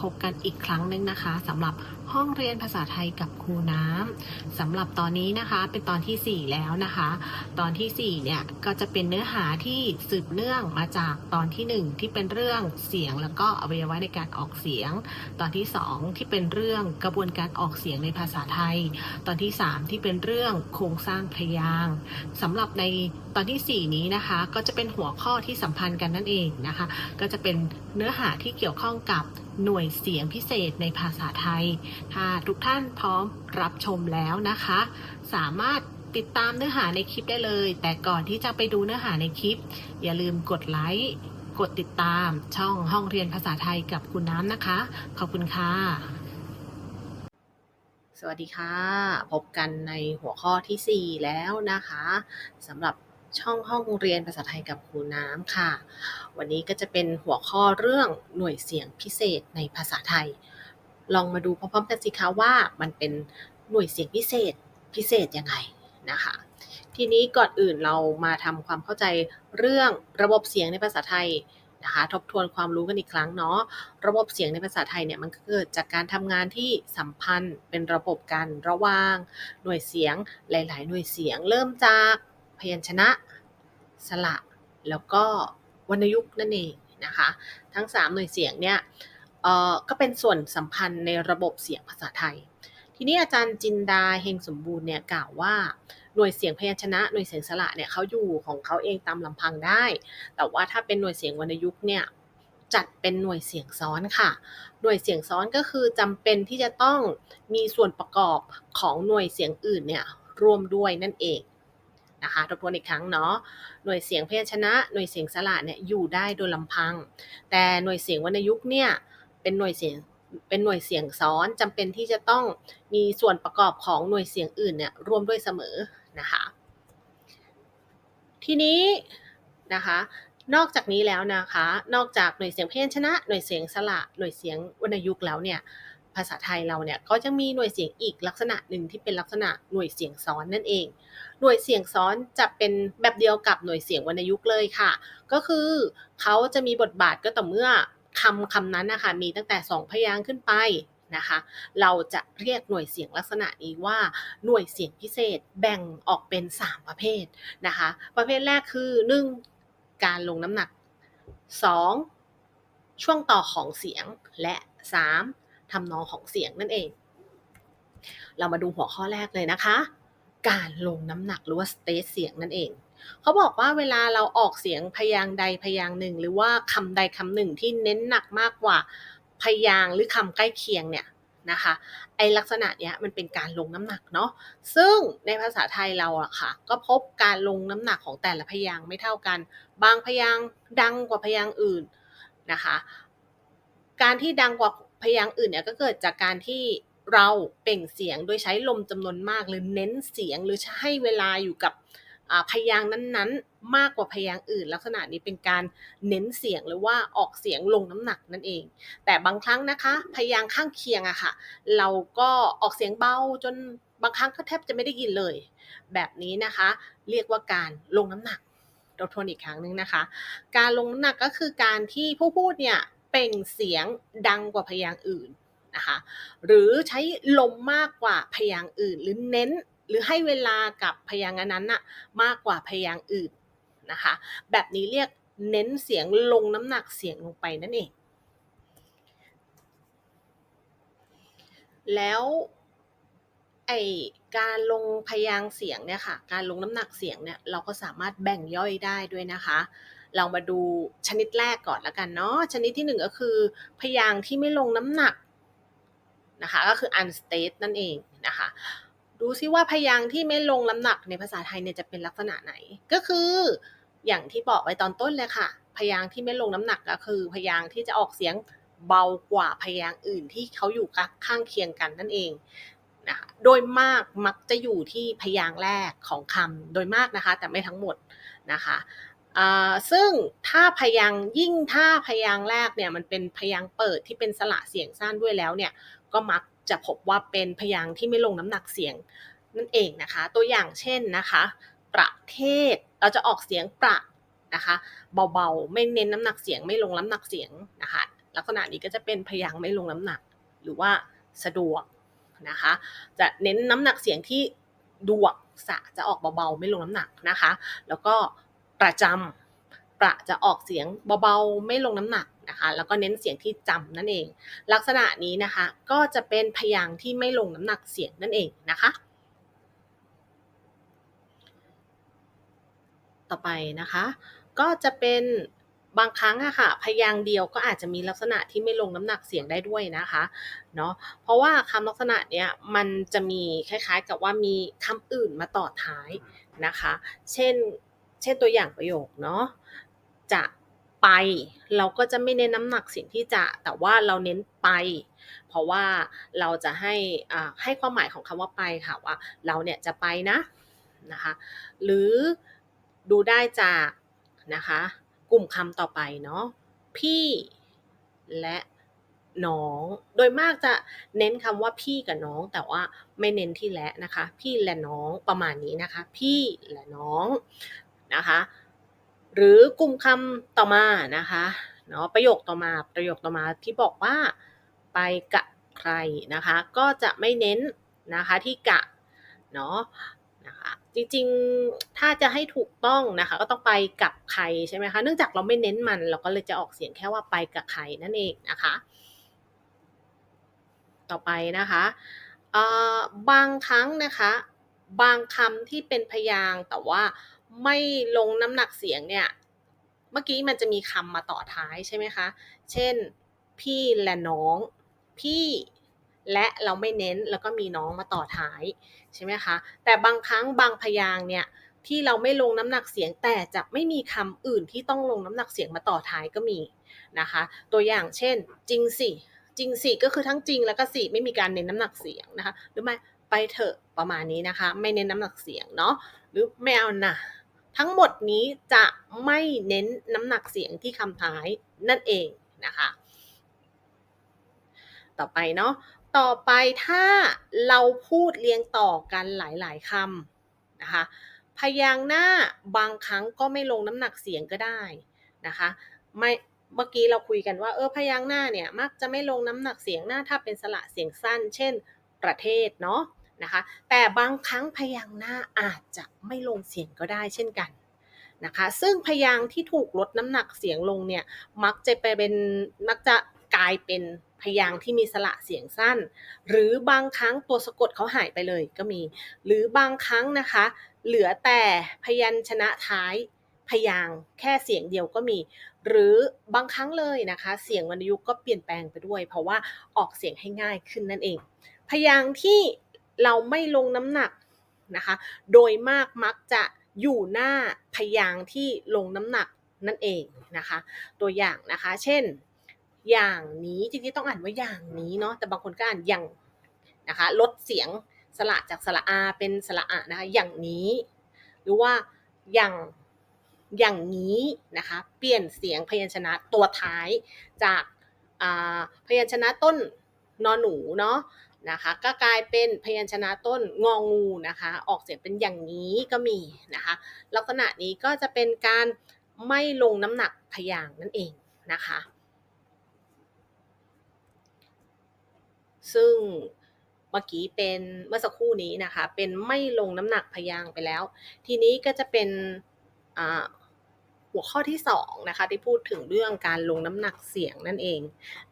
พบกันอีกครั้งหนึ่งนะคะสำหรับห้องเรียนภาษาไทยกับครูน้ำสำหรับตอนนี้นะคะเป็นตอนทีสี่4 แล้วนะคะ ตอนทีสี่ 4 เนี่ยก็จะเป็นเนื้อหาที่สืบเนื่องมาจากตอนที่ 1 ที่เป็นเรื่องเสียงแล้วก็อวัยวะในการออกเสียง ตอนที่ 2 ที่เป็นเรื่องกระบวนการออกเสียงในภาษาไทย ตอนที่ 3 ที่เป็นเรื่องโครงสร้างพยางค์สำหรับในตอนทีสี่4 นี้นะคะก็จะเป็นหัวข้อที่สัมพันธ์กันนั่นเองนะคะ ก็จะเป็นเนื้อหาที่เกี่ยวข้องกับ หน่วยเสียงพิเศษในภาษาไทย ถ้าทุกท่านพร้อมรับชมแล้วนะคะ สามารถติดตามเนื้อหาในคลิปได้เลย แต่ก่อนที่จะไปดูเนื้อหาในคลิป อย่าลืมกดไลค์กดติดตามช่องห้องเรียนภาษาไทยกับคุณน้ำนะคะ ขอบคุณค่ะ สวัสดีค่ะ พบกันในหัวข้อทีสี่4 แล้วนะคะสำหรับ ช่องห้องเรียนภาษาไทยกับครูน้ำค่ะ วันนี้ก็จะเป็นหัวข้อเรื่องหน่วยเสียงพิเศษในภาษาไทย ลองมาดูพร้อมๆกันสิคะว่ามันเป็นหน่วยเสียงพิเศษพิเศษยังไงนะคะ ทีนี้ก่อนอื่นเรามาทำความเข้าใจเรื่องระบบเสียงในภาษาไทยนะคะทบทวนความรู้กันอีกครั้งเนาะระบบเสียงในภาษาไทยเนี่ยมันเกิดจากการทำงานที่สัมพันธ์เป็นระบบกันระหว่าง หน่วยเสียงหลาย ๆ หน่วยเสียงเริ่มจาก พยัญชนะ สระ แล้วก็วรรณยุกต์นั่นเองนะคะ ทั้ง 3 หน่วยเสียงเนี่ยก็เป็นส่วนสัมพันธ์ในระบบเสียงภาษาไทย ทีนี้อาจารย์จินดาเฮงสมบูรณ์เนี่ยกล่าวว่าหน่วยเสียงพยัญชนะหน่วยเสียงสระเนี่ยเขาอยู่ของเขาเองตามลำพังได้ แต่ว่าถ้าเป็นหน่วยเสียงวรรณยุกต์เนี่ยจัดเป็นหน่วยเสียงซ้อนค่ะ หน่วยเสียงซ้อนก็คือจำเป็นที่จะต้องมีส่วนประกอบของหน่วยเสียงอื่นเนี่ยรวมด้วยนั่นเอง นะคะทบทวนอีกครั้งเนาะหน่วยเสียงพยัญชนะ หน่วยเสียงสระเนี่ยอยู่ได้โดยลำพัง แต่หน่วยเสียงวรรณยุกต์เนี่ยเป็นหน่วยเสียงเป็นหน่วยเสียงซ้อนจำเป็นที่จะต้องมีส่วนประกอบของหน่วยเสียงอื่นเนี่ยร่วมด้วยเสมอนะคะทีนี้นะคะนอกจากนี้แล้วนะคะ นอกจากหน่วยเสียงเพยัญชนะ หน่วยเสียงสระ หน่วยเสียงวรรณยุกต์แล้วเนี่ย ภาษาไทยเราเนี่ยก็จะมีหน่วยเสียงอีกลักษณะหนึ่งที่เป็นลักษณะหน่วยเสียงซ้อนนั่นเอง หน่วยเสียงซ้อนจะเป็นแบบเดียวกับหน่วยเสียงวรรณยุกต์เลยค่ะ ก็คือเขาจะมีบทบาทก็ต่อเมื่อคำคำนั้นนะคะมีตั้งแต่2พยางค์ขึ้นไปนะคะ เราจะเรียกหน่วยเสียงลักษณะนี้ว่าหน่วยเสียงพิเศษแบ่งออกเป็น 3 ประเภทนะคะ ประเภทแรกคือ 1. การลงน้ำหนัก 2. ช่วงต่อของเสียงและ 3. ทำนองของเสียงนั่นเอง เรามาดูหัวข้อแรกเลยนะคะ การลงน้ำหนักหรือว่าสเตทเสียงนั่นเองเขาบอกว่าเวลาเราออกเสียงพยางใดพยางหนึ่ง หรือว่าคำใดคำหนึ่งที่เน้นหนักมากกว่าพยางหรือคำใกล้เคียงเนี่ยนะคะไอลักษณะเนี้ยมันเป็นการลงน้ำหนักเนาะซึ่งในภาษาไทยเราอะค่ะ ก็พบการลงน้ำหนักของแต่ละพยางไม่เท่ากัน บางพยางดังกว่าพยางอื่นนะคะ การที่ดังกว่า พยางค์อื่นเนี่ยก็เกิดจากการที่เราเปล่งเสียงโดยใช้ลมจำนวนมากหรือเน้นเสียงหรือให้เวลาอยู่กับพยางค์นั้นๆ มากกว่าพยางค์อื่น ลักษณะนี้เป็นการเน้นเสียงหรือว่าออกเสียงลงน้ำหนักนั่นเอง แต่บางครั้งนะคะ พยางค์ข้างเคียงอะค่ะ เราก็ออกเสียงเบาจนบางครั้งก็แทบจะไม่ได้ยินเลย แบบนี้นะคะ เรียกว่าการลงน้ำหนักเราทวนอีกครั้งหนึ่งนะคะ การลงน้ำหนักก็คือการที่ผู้พูดเนี่ย เปล่งเสียงดังกว่าพยางค์อื่นนะคะหรือใช้ลมมากกว่าพยางค์อื่น หรือเน้นหรือให้เวลากับพยางค์นั้นน่ะมากกว่าพยางค์อื่นนะคะแบบนี้เรียกเน้นเสียงลงน้ำหนักเสียงลงไปนั่นเอง แล้วไอการลงพยางเสียงเนี่ยค่ะ การลงน้ำหนักเสียงเนี่ยเราก็สามารถแบ่งย่อยได้ด้วยนะคะ เรามาดูชนิดแรกก่อนแล้วกันเนาะชนิดที่หนึ่งก็คือ พยางค์ที่ไม่ลงน้ำหนักนะคะก็คือ unstate นั่นเองนะคะดูซิว่าพยางค์ที่ไม่ลงน้ำหนักในภาษาไทยเนี่ยจะเป็นลักษณะไหน ก็คืออย่างที่บอกไว้ตอนต้นเลยค่ะ พยางค์ที่ไม่ลงน้ำหนักก็คือ พยางค์ที่จะออกเสียงเบากว่าพยางค์อื่นที่เขาอยู่ข้างเคียงกันนั่นเองนะคะโดยมากมักจะอยู่ที่พยางค์แรกของคำโดยมากนะคะ แต่ไม่ทั้งหมดนะคะ ซึ่งถ้าพยางยิ่งถ้าพยางแรกเนี่ยมันเป็นพยางเปิดที่เป็นสระเสียงสั้นด้วยแล้วเนี่ยก็มักจะพบว่าเป็นพยางที่ไม่ลงน้ำหนักเสียงนั่นเองนะคะ ตัวอย่างเช่นนะคะ ประเทศเราจะออกเสียงประนะคะเบาๆ ไม่เน้นน้ำหนักเสียงไม่ลงน้ำหนักเสียงนะคะลักษณะนี้ก็จะเป็นพยางไม่ลงน้ำหนักหรือว่าสะดวกนะคะจะเน้นน้ำหนักเสียงที่ดวกสะจะออกเบาๆ ไม่ลงน้ำหนักนะคะ แล้วก็ ประจำประจะออกเสียงเบาๆ ไม่ลงน้ำหนักนะคะ แล้วก็เน้นเสียงที่จำนั่นเอง ลักษณะนี้นะคะก็จะเป็นพยางค์ที่ไม่ลงน้ำหนักเสียงนั่นเองนะคะ ต่อไปนะคะ ก็จะเป็นบางครั้งอะค่ะ พยางค์เดียวก็อาจจะมีลักษณะที่ไม่ลงน้ำหนักเสียงได้ด้วยนะคะเนาะเพราะว่าคำลักษณะเนี้ยมันจะมีคล้ายๆ กับว่ามีคำอื่นมาต่อท้ายนะคะ เช่น เช่นตัวอย่างประโยคเนาะจะไป เราก็จะไม่เน้นน้ำหนักสียงที่จะ แต่ว่าเราเน้นไป เพราะว่าเราจะให้อ่าให้ความหมายของคำว่าไปค่ะว่าเราเนี่ยจะไปนะนะคะหรือดูได้จากนะคะกลุ่มคำต่อไปเนาะพี่และน้อง โดยมากจะเน้นคำว่าพี่กับน้อง แต่ว่าไม่เน้นที่และนะคะ พี่และน้องประมาณนี้นะคะ พี่และน้อง นะคะ หรือกลุ่มคำต่อมานะคะเนาะประโยคต่อมาประโยคต่อมาที่บอกว่าไปกับใครนะคะ ก็จะไม่เน้นนะคะที่กะเนาะนะคะจริงๆถ้าจะให้ถูกต้องนะคะ ก็ต้องไปกับใครใช่ไหมคะเนื่องจากเราไม่เน้นมันเราก็เลยจะออกเสียงแค่ว่าไปกับใครนั่นเองนะคะ ต่อไปนะคะบางครั้งนะคะ บางคำที่เป็นพยางแต่ว่า ไม่ลงน้ำหนักเสียงเนี่ย เมื่อกี้มันจะมีคำมาต่อท้ายใช่ไหมคะ เช่น พี่และน้อง พี่และเราไม่เน้นแล้วก็มีน้องมาต่อท้ายใช่ไหมคะ แต่บางครั้งบางพยางเนี่ยที่เราไม่ลงน้ำหนักเสียงแต่จะไม่มีคำอื่นที่ต้องลงน้ำหนักเสียงมาต่อท้ายก็มีนะคะ ตัวอย่างเช่น จริงสิจริงสิก็คือทั้งจริงแล้วก็สิไม่มีการเน้นน้ำหนักเสียงนะคะ หรือไม่ไปเถอะประมาณนี้นะคะ ไม่เน้นน้ำหนักเสียงเนาะหรือไม่เอานะ ทั้งหมดนี้จะไม่เน้นน้ำหนักเสียงที่คำท้ายนั่นเองนะคะ ต่อไปเนาะ ต่อไปถ้าเราพูดเรียงต่อกันหลายๆคำนะคะ พยางค์หน้าบางครั้งก็ไม่ลงน้ำหนักเสียงก็ได้นะคะ ไม่เมื่อกี้เราคุยกันว่าเออพยางค์หน้าเนี่ยมักจะไม่ลงน้ำหนักเสียงหน้าถ้าเป็นสระเสียงสั้น เช่น ประเทศเนาะ นะคะ แต่บางครั้งพยางหน้าอาจจะไม่ลงเสียงก็ได้เช่นกันนะคะ ซึ่งพยางที่ถูกลดน้ำหนักเสียงลงเนี่ยมักจะไปเป็นมักจะกลายเป็นพยางที่มีสระเสียงสั้น หรือบางครั้งตัวสะกดเขาหายไปเลยก็มี หรือบางครั้งนะคะ เหลือแต่พยัญชนะท้ายพยางแค่เสียงเดียวก็มี หรือบางครั้งเลยนะคะ เสียงวรรณยุกต์ก็เปลี่ยนแปลงไปด้วย เพราะว่าออกเสียงให้ง่ายขึ้นนั่นเอง พยางที่ เราไม่ลงน้ำหนักนะคะ โดยมากมักจะอยู่หน้าพยางที่ลงน้ำหนักนั่นเองนะคะ ตัวอย่างนะคะ เช่น อย่างนี้จริงๆต้องอ่านว่าอย่างนี้เนาะแต่บางคนก็อ่านอย่างนะคะลดเสียงสระจากสระอาเป็นสระอะนะคะอย่างนี้ หรือว่าอย่างอย่างนี้นะคะ เปลี่ยนเสียงพยัญชนะตัวท้ายจากพยัญชนะต้นนอนหนูเนาะ นะคะก็กลายเป็นพยัญชนะต้นงองูนะคะ ออกเสียงเป็นอย่างนี้ก็มีนะคะลักษณะนี้ก็จะเป็นการไม่ลงน้ำหนักพยางนั่นเองนะคะ ซึ่งเมื่อกี้เป็นเมื่อสักครู่นี้นะคะ เป็นไม่ลงน้ำหนักพยางไปแล้ว ทีนี้ก็จะเป็นหัวข้อที่2นะคะที่พูดถึงเรื่องการลงน้ำหนักเสียงนั่นเอง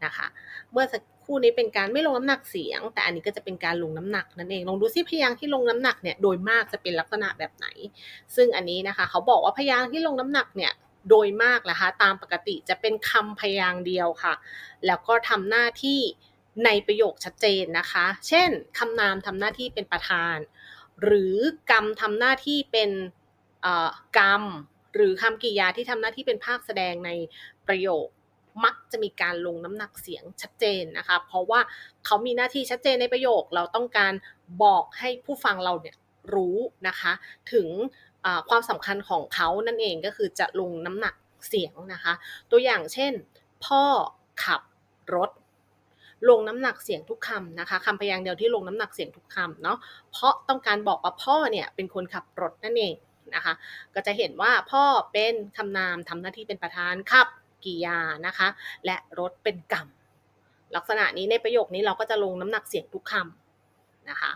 นะคะ เมื่อสัก ครู่นี้เป็นการไม่ลงน้ำหนักเสียง แต่อันนี้ก็จะเป็นการลงน้ำหนักนั่นเองลองดูซิพยางค์ที่ลงน้ำหนักเนี่ยโดยมากจะเป็นลักษณะแบบไหน ซึ่งอันนี้นะคะ เขาบอกว่าพยางค์ที่ลงน้ำหนักเนี่ยโดยมากนะคะตามปกติจะเป็นคำพยางค์เดียวค่ะ แล้วก็ทำหน้าที่ในประโยคชัดเจนนะคะ เช่นคำนามทำหน้าที่เป็นประธาน หรือกรรมทำหน้าที่เป็นกรรม หรือคำกริยาที่ทำหน้าที่เป็นภาคแสดงในประโยค มักจะมีการลงน้ำหนักเสียงชัดเจนนะคะ เพราะว่าเขามีหน้าที่ชัดเจนในประโยค เราต้องการบอกให้ผู้ฟังเราเนี่ยรู้นะคะ ถึงความสำคัญของเขานั่นเองก็คือจะลงน้ำหนักเสียงนะคะ ตัวอย่างเช่น พ่อขับรถ ลงน้ำหนักเสียงทุกคำนะคะคำพยางค์เดียวที่ลงน้ำหนักเสียงทุกคำเนาะเพราะต้องการบอกว่าพ่อเนี่ยเป็นคนขับรถนั่นเองนะคะ ก็จะเห็นว่าพ่อเป็นคำนามทำหน้าที่เป็นประธานขับ กิยานะคะ และรสเป็นกรรมลักษณะนี้ในประโยคนี้เราก็จะลงน้ำหนักเสียงทุกคำนะคะ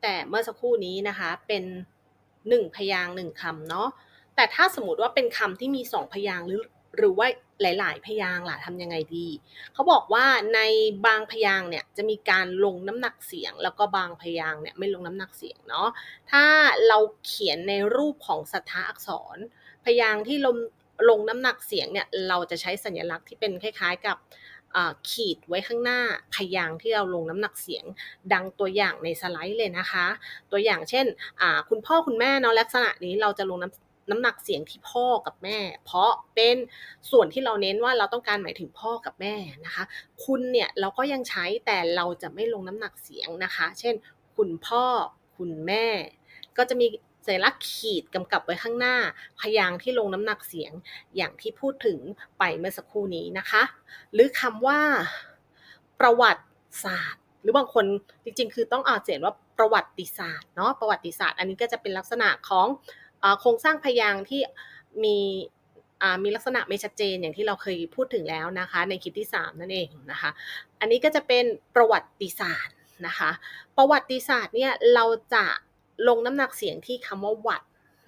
แต่เมื่อสักครู่นี้นะคะเป็นหนึ่งพยางค์หนึ่งคำเนาะแต่ถ้าสมมติว่าเป็นคำที่มีสองพยางค์หรือหรือว่าหลาย ๆ พยางค์ล่ะทำยังไงดี เขาบอกว่าในบางพยางค์เนี่ยจะมีการลงน้ำหนักเสียง แล้วก็บางพยางค์เนี่ยไม่ลงน้ำหนักเสียงเนาะถ้าเราเขียนในรูปของสัทธาอักษร พยางค์ที่ลง ลงน้ำหนักเสียงเนี่ยเราจะใช้สัญลักษณ์ที่เป็นคล้าย ๆ กับขีดไว้ข้างหน้าพยางที่เราลงน้ำหนักเสียง ดังตัวอย่างในสไลด์เลยนะคะ ตัวอย่างเช่นคุณพ่อคุณแม่เนาะลักษณะนี้เราจะลงน้ำน้ำหนักเสียงที่พ่อกับแม่ เพราะเป็นส่วนที่เราเน้นว่าเราต้องการหมายถึงพ่อกับแม่นะคะ คุณเนี่ยเราก็ยังใช้แต่เราจะไม่ลงน้ำหนักเสียงนะคะ เช่น คุณพ่อคุณแม่ ก็จะมี สัญลักษณ์ขีดกำกับไว้ข้างหน้า พยางค์ที่ลงน้ำหนักเสียงอย่างที่พูดถึงไปเมื่อสักครู่นี้นะคะ หรือคำว่า ประวัติศาสตร์ หรือบางคนจริงๆ คือต้องอ่านเสียงว่าประวัติศาสตร์เนาะประวัติศาสตร์ อันนี้ก็จะเป็นลักษณะของโครงสร้างพยางค์ที่มีมีลักษณะไม่ชัดเจนอย่างที่เราเคยพูดถึงแล้วนะคะ ในคลิปที่ 3 นั่นเองนะคะ อันนี้ก็จะเป็นประวัติศาสตร์นะคะ ประวัติศาสตร์เนี่ยเราจะ ลงน้ำหนักเสียงที่คำว่าวัด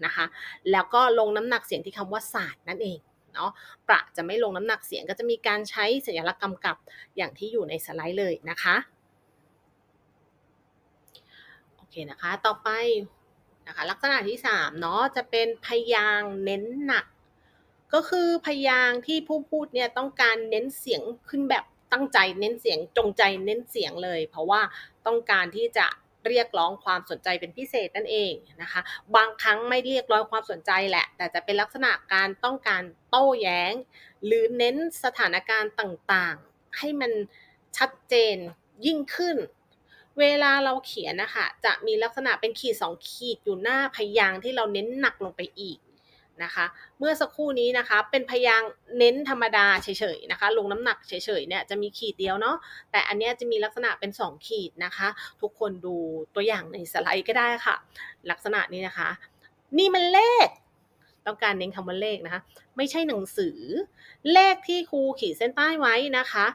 นะคะ แล้วก็ลงน้ำหนักเสียงที่คำว่าศาสตร์นั่นเองเนาะประจะไม่ลงน้ำหนักเสียงก็จะมีการใช้สัญลักษณ์กำกับอย่างที่อยู่ในสไลด์เลยนะคะโอเคนะคะต่อไปนะคะลักษณะที่3เนาะจะเป็นพยางเน้นหนัก ก็คือพยางที่ผู้พูดเนี่ยต้องการเน้นเสียงขึ้นแบบตั้งใจเน้นเสียงจงใจเน้นเสียงเลย เพราะว่าต้องการที่จะ เรียกร้องความสนใจเป็นพิเศษนั่นเองนะคะ บางครั้งไม่เรียกร้องความสนใจแหละ แต่จะเป็นลักษณะการต้องการโต้แย้ง หรือเน้นสถานการณ์ต่างๆ ให้มันชัดเจนยิ่งขึ้น เวลาเราเขียนนะคะจะมีลักษณะเป็นขีด2ขีดอยู่หน้าพยางที่เราเน้นหนักลงไปอีก นะคะ เมื่อสักครู่นี้นะคะ เป็นพยางเน้นธรรมดาเฉยๆนะคะ ลงน้ำหนักเฉยๆเนี่ยจะมีขีดเดียวเนาะ แต่อันนี้จะมีลักษณะเป็น 2 ขีดนะคะ ทุกคนดูตัวอย่างในสไลด์ก็ได้ค่ะ ลักษณะนี้นะคะ นี่มันเลข ต้องการเน้นคำว่าเลขนะคะ ไม่ใช่หนังสือ เลขที่ครูขีดเส้นใต้ไว้นะคะ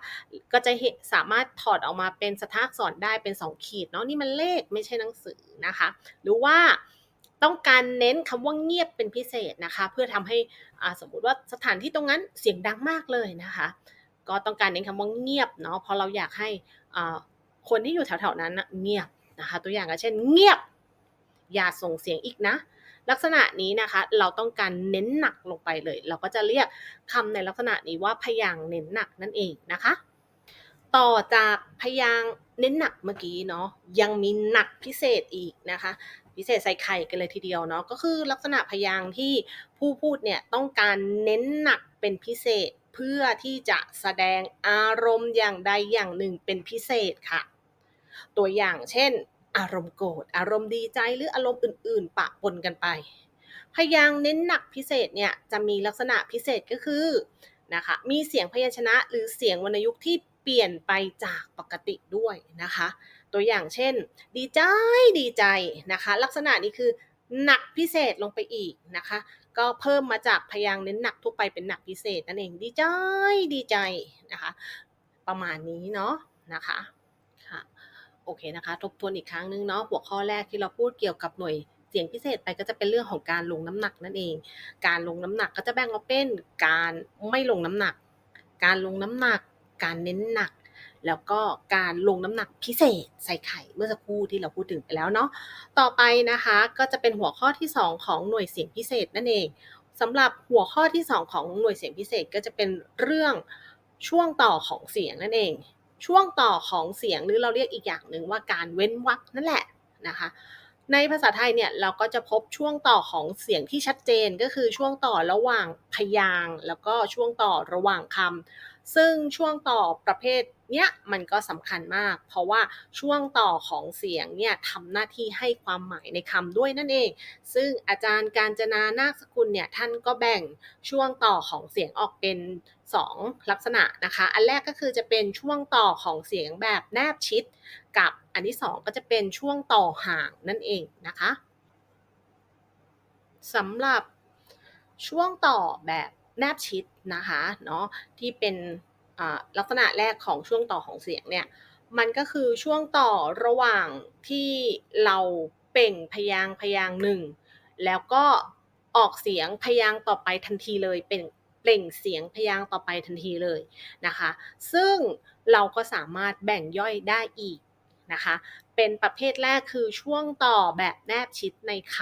ก็จะสามารถถอดออกมาเป็นสถากษรได้เป็น 2 ขีดเนาะ นี่มันเลขไม่ใช่หนังสือนะคะ หรือว่า ต้องการเน้นคำว่าเงียบเป็นพิเศษนะคะ เพื่อทำให้สมมุติว่าสถานที่ตรงนั้นเสียงดังมากเลยนะคะ ก็ต้องการเน้นคำว่าเงียบเนาะเพราะเราอยากให้คนที่อยู่แถวๆนั้นเงียบนะคะ ตัวอย่างก็เช่น เงียบ อย่าส่งเสียงอีกนะ ลักษณะนี้นะคะ เราต้องการเน้นหนักลงไปเลย เราก็จะเรียกคำในลักษณะนี้ว่าพยางเน้นหนักนั่นเองนะคะ ต่อจากพยางเน้นหนักเมื่อกี้เนาะยังมีหนักพิเศษอีกนะคะ พิเศษใส่ไข่กันเลยทีเดียวเนาะก็คือลักษณะพยางที่ผู้พูดเนี่ยต้องการเน้นหนักเป็นพิเศษเพื่อที่จะแสดงอารมณ์อย่างใดอย่างหนึ่งเป็นพิเศษค่ะ ตัวอย่างเช่น อารมณ์โกรธอารมณ์ดีใจหรืออารมณ์อื่น ๆ ปะปนกันไป พยางเน้นหนักพิเศษเนี่ยจะมีลักษณะพิเศษก็คือนะคะมีเสียงพยัญชนะหรือเสียงวรรณยุกต์ที่เปลี่ยนไปจากปกติด้วยนะคะ ตัวอย่างเช่น ดีใจดีใจนะคะ ลักษณะนี้คือหนักพิเศษลงไปอีกนะคะ ก็เพิ่มมาจากพยางเน้นหนักทั่วไปเป็นหนักพิเศษนั่นเองดีใจดีใจนะคะ ประมาณนี้เนาะนะคะค่ะโอเคนะคะ ทบทวนอีกครั้งนึงเนาะหัวข้อแรกที่เราพูดเกี่ยวกับหน่วยเสียงพิเศษไปก็จะเป็นเรื่องของการลงน้ำหนักนั่นเอง การลงน้ำหนักก็จะแบ่งออกเป็นการไม่ลงน้ำหนัก การลงน้ำหนัก การเน้นหนัก แล้วก็การลงน้ำหนักพิเศษใส่ไข่เมื่อสักครู่ที่เราพูดถึงไปแล้วเนาะต่อไปนะคะก็จะเป็นหัวข้อที่ 2 ของหน่วยเสียงพิเศษนั่นเองสำหรับหัวข้อที่ 2 ของหน่วยเสียงพิเศษก็จะเป็นเรื่องช่วงต่อของเสียงนั่นเอง ช่วงต่อของเสียงหรือเราเรียกอีกอย่างหนึ่งว่าการเว้นวรรคนั่นแหละนะคะในภาษาไทยเนี่ยเราก็จะพบช่วงต่อของเสียงที่ชัดเจนก็คือช่วงต่อระหว่างพยางแล้วก็ช่วงต่อระหว่างคำซึ่งช่วงต่อประเภท เนี้ยมันก็สำคัญมาก เพราะว่าช่วงต่อของเสียงเนี่ยทำหน้าที่ให้ความหมายในคำด้วยนั่นเอง ซึ่งอาจารย์การจนานาคสกุลเนี่ยท่านก็แบ่งช่วงต่อของเสียงออกเป็น 2 ลักษณะนะคะ อันแรกก็คือจะเป็นช่วงต่อของเสียงแบบแนบชิด กับอันที่ 2 ก็จะเป็นช่วงต่อห่างนั่นเองนะคะสำหรับช่วงต่อแบบแนบชิดนะคะเนาะที่เป็น ลักษณะแรกของช่วงต่อของเสียงเนี่ยมันก็คือช่วงต่อระหว่างที่เราเป่งพยางพยางหนึ่งแล้วก็ออกเสียงพยางต่อไปทันทีเลยเป็นเปล่งเสียงพยางต่อไปทันทีเลยนะคะ ซึ่งเราก็สามารถแบ่งย่อยได้อีกนะคะ เป็นประเภทแรกคือช่วงต่อแบบแนบชิดในค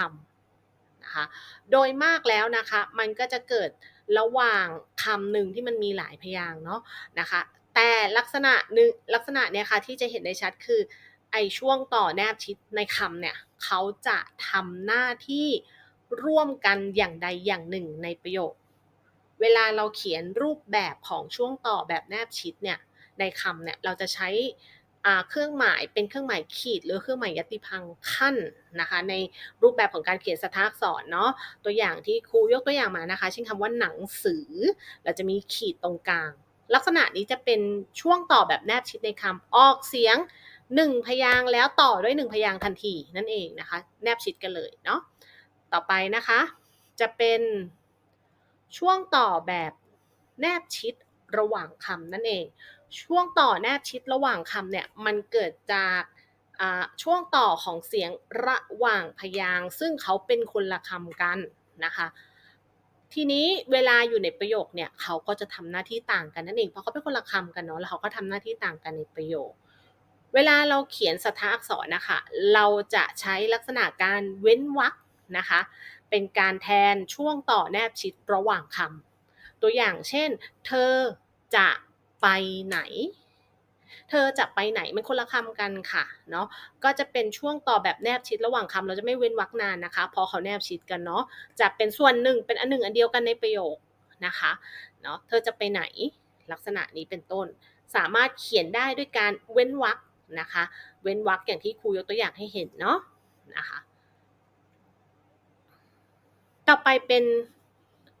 ำนะคะ โดยมากแล้วนะคะ มันก็จะเกิด ระหว่างคำหนึ่งที่มันมีหลายพยางเนาะนะคะ แต่ลักษณะหนึ่งลักษณะเนี่ยค่ะที่จะเห็นได้ชัดคือไอช่วงต่อแนบชิดในคำเนี่ยเขาจะทำหน้าที่ร่วมกันอย่างใดอย่างหนึ่งในประโยค เวลาเราเขียนรูปแบบของช่วงต่อแบบแนบชิดเนี่ยในคำเนี่ยเราจะใช้ เครื่องหมายเป็นเครื่องหมายขีด หรือเครื่องหมายยติพังขั้นนะคะในรูปแบบของการเขียนสถาอักษรเนาะตัวอย่างที่ครูยกตัวอย่างมานะคะเช่นคำว่าหนังสือ เราจะมีขีดตรงกลาง ลักษณะนี้จะเป็นช่วงต่อแบบแนบชิดในคำออกเสียงหนึ่งพยางแล้วต่อด้วยหนึ่งพยางทันทีนั่นเองนะคะแนบชิดกันเลยเนาะต่อไปนะคะจะเป็นช่วงต่อแบบแนบชิดระหว่างคำนั่นเอง ช่วงต่อแนบชิดระหว่างคำเนี่ยมันเกิดจากช่วงต่อของเสียงระหว่างพยางซึ่งเขาเป็นคนละคำกันนะคะทีนี้เวลาอยู่ในประโยคเนี่ยเขาก็จะทำหน้าที่ต่างกันนั่นเองเพราะเขาเป็นคนละคำกันเนาะแล้วเขาก็ทำหน้าที่ต่างกันในประโยค เวลาเราเขียนสถาอักษรนะคะเราจะใช้ลักษณะการเว้นวรรคนะคะเป็นการแทนช่วงต่อแนบชิดระหว่างคำตัวอย่างเช่น เธอจะ ไปไหน เธอจะไปไหนมันคนละคำกันค่ะเนาะก็จะเป็นช่วงต่อแบบแนบชิดระหว่างคำเราจะไม่เว้นวรรคนานนะคะ พอเขาแนบชิดกันเนาะจะเป็นส่วนหนึ่งเป็นอันหนึ่งอันเดียวกันในประโยคนะคะเนาะเธอจะไปไหนลักษณะนี้เป็นต้น สามารถเขียนได้ด้วยการเว้นวรรคนะคะ เว้นวรรคอย่างที่ครูยกตัวอย่างให้เห็นเนาะนะคะต่อไปเป็น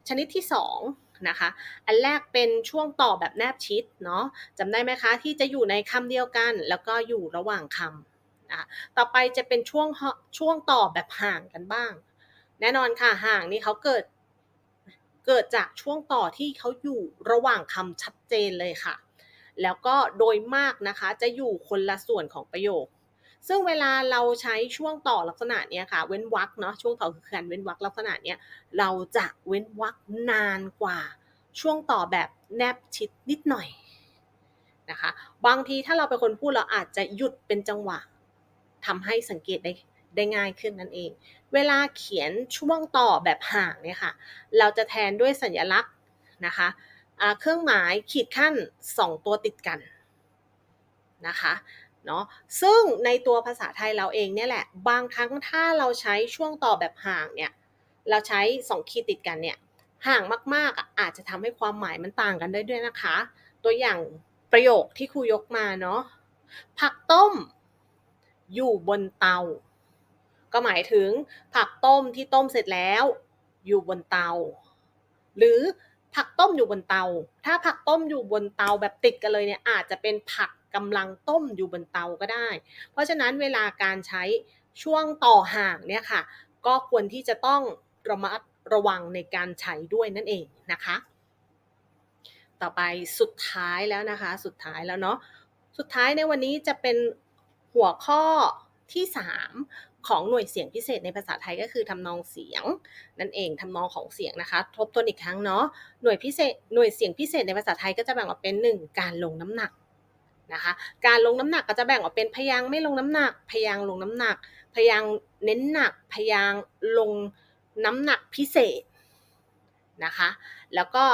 ชนิดที่2 นะคะ อันแรกเป็นช่วงต่อแบบแนบชิดเนาะจำได้ไหมคะ ที่จะอยู่ในคำเดียวกัน แล้วก็อยู่ระหว่างคำนะต่อไปจะเป็นช่วงช่วงต่อแบบห่างกันบ้าง แน่นอนค่ะห่างนี่เขาเกิดเกิดจากช่วงต่อที่เขาอยู่ระหว่างคำชัดเจนเลยค่ะ แล้วก็โดยมากนะคะจะอยู่คนละส่วนของประโยค ซึ่งเวลาเราใช้ช่วงต่อลักษณะนี้ค่ะ เว้นวรรคเนาะช่วงต่อคือการเว้นวรรคลักษณะนี้เราจะเว้นวรรคนานกว่า ช่วงต่อแบบแนบชิดนิดหน่อยนะคะบางทีถ้าเราเป็นคนพูดเราอาจจะหยุดเป็นจังหวะทำให้สังเกตได้ได้ง่ายขึ้นนั่นเอง เวลาเขียนช่วงต่อแบบห่างเนี่ยค่ะ เราจะแทนด้วยสัญลักษณ์นะคะเครื่องหมายขีดขั้น 2 ตัวติดกันนะคะ เนาะซึ่งในตัวภาษาไทยเราเองเนี่ยแหละบางครั้งถ้าเราใช้ช่วงต่อแบบห่างเนี่ยเราใช้2ขีดติดกันเนี่ยห่างมากๆอาจจะทำให้ความหมายมันต่างกันได้ด้วยนะคะ ตัวอย่างประโยคที่ครูยกมาเนาะผักต้ม อยู่บนเตา ก็หมายถึงผักต้มที่ต้มเสร็จแล้ว อยู่บนเตา หรือผักต้มอยู่บนเตา ถ้าผักต้มอยู่บนเตาแบบติดกันเลยเนี่ยอาจจะเป็นผัก กำลังต้มอยู่บนเตาก็ได้ เพราะฉะนั้นเวลาการใช้ช่วงต่อห่างเนี่ยค่ะ ก็ควรที่จะต้องระมัดระวังในการใช้ด้วยนั่นเองนะคะ ต่อไปสุดท้ายแล้วนะคะ สุดท้ายแล้วเนาะสุดท้ายในวันนี้จะเป็นหัวข้อที่ 3 ของหน่วยเสียงพิเศษในภาษาไทยก็คือทำนองเสียง นั่นเองทำนองของเสียงนะคะทบทวนอีกครั้งเนาะหน่วยพิเศษหน่วยเสียงพิเศษในภาษาไทยก็จะแบ่งออกเป็น 1 การลงน้ำหนัก นะคะ การลงน้ำหนักก็จะแบ่งออกเป็นพยางไม่ลงน้ำหนัก พยางลงน้ำหนัก พยางเน้นหนัก พยางลงน้ำหนักพิเศษนะคะ แล้วก็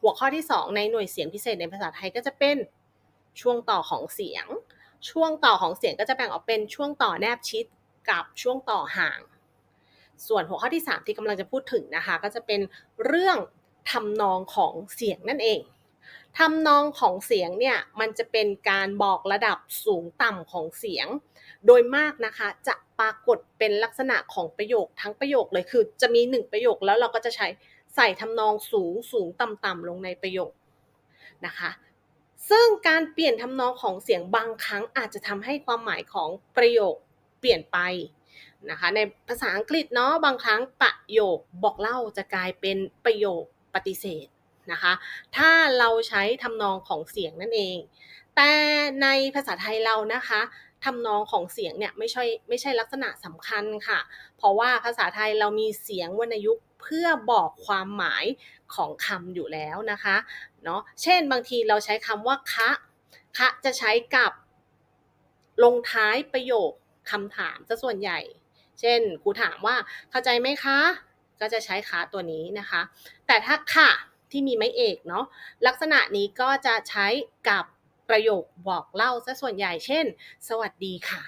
หัวข้อที่ 2 ในหน่วยเสียงพิเศษในภาษาไทยก็จะเป็นช่วงต่อของเสียง ช่วงต่อของเสียงก็จะแบ่งออกเป็นช่วงต่อแนบชิดกับช่วงต่อห่าง ส่วนหัวข้อที่ 3 ที่กำลังจะพูดถึงนะคะ ก็จะเป็นเรื่องทำนองของเสียงนั่นเอง ทำนองของเสียงเนี่ยมันจะเป็นการบอกระดับสูงต่ำของเสียง โดยมากนะคะจะปรากฏเป็นลักษณะของประโยคทั้งประโยคเลยคือจะมีหนึ่งประโยคแล้วเราก็จะใช้ใส่ทำนองสูงสูงต่ำต่ำลงในประโยคนะคะซึ่งการเปลี่ยนทำนองของเสียงบางครั้งอาจจะทำให้ความหมายของประโยคเปลี่ยนไปนะคะในภาษาอังกฤษเนาะบางครั้งประโยคบอกเล่าจะกลายเป็นประโยคปฏิเสธ นะคะ ถ้าเราใช้ทำนองของเสียงนั่นเอง แต่ในภาษาไทยเรานะคะทำนองของเสียงเนี่ยไม่ใช่ไม่ใช่ลักษณะสำคัญค่ะ เพราะว่าภาษาไทยเรามีเสียงวรรณยุกต์เพื่อบอกความหมายของคำอยู่แล้วนะคะเนาะเช่นบางทีเราใช้คำว่าคะคะจะใช้กับลงท้ายประโยคคำถามซะส่วนใหญ่ เช่นครูถามว่าเข้าใจไหมคะ ก็จะใช้คะตัวนี้นะคะ แต่ถ้าค่ะ ที่มีไม้เอกเนาะลักษณะนี้ก็จะใช้กับประโยคบอกเล่าซะส่วนใหญ่เช่น สวัสดีค่ะ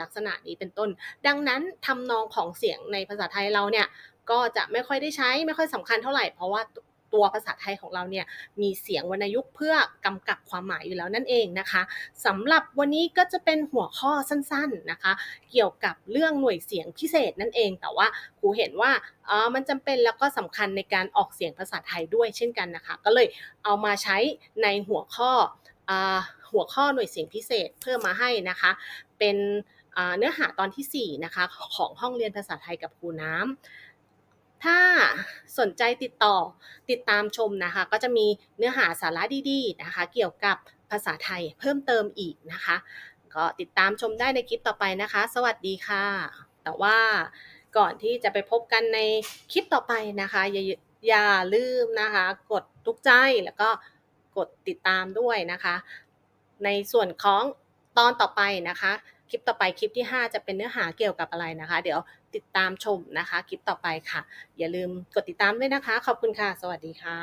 ลักษณะนี้เป็นต้น ดังนั้นทำนองของเสียงในภาษาไทยเราเนี่ยก็จะไม่ค่อยได้ใช้ไม่ค่อยสำคัญเท่าไหร่เพราะว่า ตัวภาษาไทยของเราเนี่ยมีเสียงวรรณยุกต์เพื่อกำกับความหมายอยู่แล้วนั่นเองนะคะสำหรับวันนี้ก็จะเป็นหัวข้อสั้นๆนะคะ เกี่ยวกับเรื่องหน่วยเสียงพิเศษนั่นเอง แต่ว่าครูเห็นว่าเออมันจำเป็นแล้วก็สำคัญในการออกเสียงภาษาไทยด้วยเช่นกันนะคะ ก็เลยเอามาใช้ในหัวข้ออหัวข้อหน่วยเสียงพิเศษเพิ่มมาให้นะคะ เป็นเนื้อหาตอนที่4นะคะของห้องเรียนภาษาไทยกับครูน้ำ ถ้าสนใจติดต่อติดตามชมนะคะ ก็จะมีเนื้อหาสาระดีๆนะคะ เกี่ยวกับภาษาไทยเพิ่มเติมอีกนะคะ ก็ติดตามชมได้ในคลิปต่อไปนะคะ สวัสดีค่ะ แต่ว่าก่อนที่จะไปพบกันในคลิปต่อไปนะคะอย่าอย่าลืมนะคะ กดทุกใจแล้วก็กดติดตามด้วยนะคะ ในส่วนของตอนต่อไปนะคะ คลิปต่อไปคลิปที่ 5 จะเป็นเนื้อหาเกี่ยวกับอะไรนะคะ เดี๋ยว ติดตามชมนะคะ คลิปต่อไปค่ะ อย่าลืมกดติดตามด้วยนะคะ ขอบคุณค่ะ สวัสดีค่ะ